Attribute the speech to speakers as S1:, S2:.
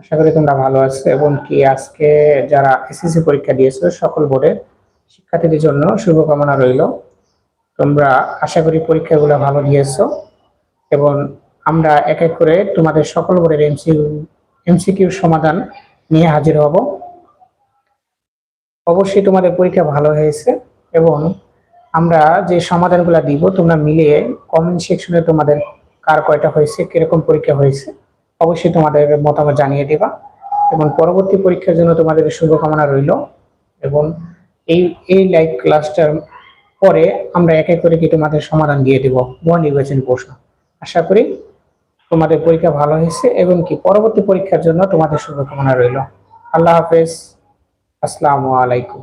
S1: আশা করি তোমরা ভালো আছো এবং কি আজকে যারা এসএসসি পরীক্ষা দিয়েছ, সকল বোর্ডের শিক্ষার্থীদের জন্য শুভকামনা রইল। তোমরা আশা করি পরীক্ষাগুলো ভালো দিয়েছ এবং আমরা এক এক করে তোমাদের সকল বোর্ডের এমসিকিউ এমসিকিউর সমাধান নিয়ে হাজির হব। অবশ্যই তোমাদের পরীক্ষা ভালো হয়েছে এবং আমরা যে সমাধানগুলো দিব, তোমরা মিলিয়ে কমেন্ট সেকশনে তোমাদের কার কয়টা হয়েছে, কীরকম পরীক্ষা হয়েছে অবশ্যই তোমাদের মতামত জানিয়ে দিবা এবং পরবর্তী পরীক্ষার জন্য তোমাদের শুভকামনা রইল এবং এই এই লাইভ ক্লাসটার পরে আমরা এক এক করে কি তোমাদের সমাধান দিয়ে দেব বহু নির্বাচন প্রশ্ন। আশা করি তোমাদের পরীক্ষা ভালো হয়েছে এবং কি পরবর্তী পরীক্ষার জন্য তোমাদের শুভকামনা রইল। আল্লাহ হাফেজ। আসসালামু আলাইকুম।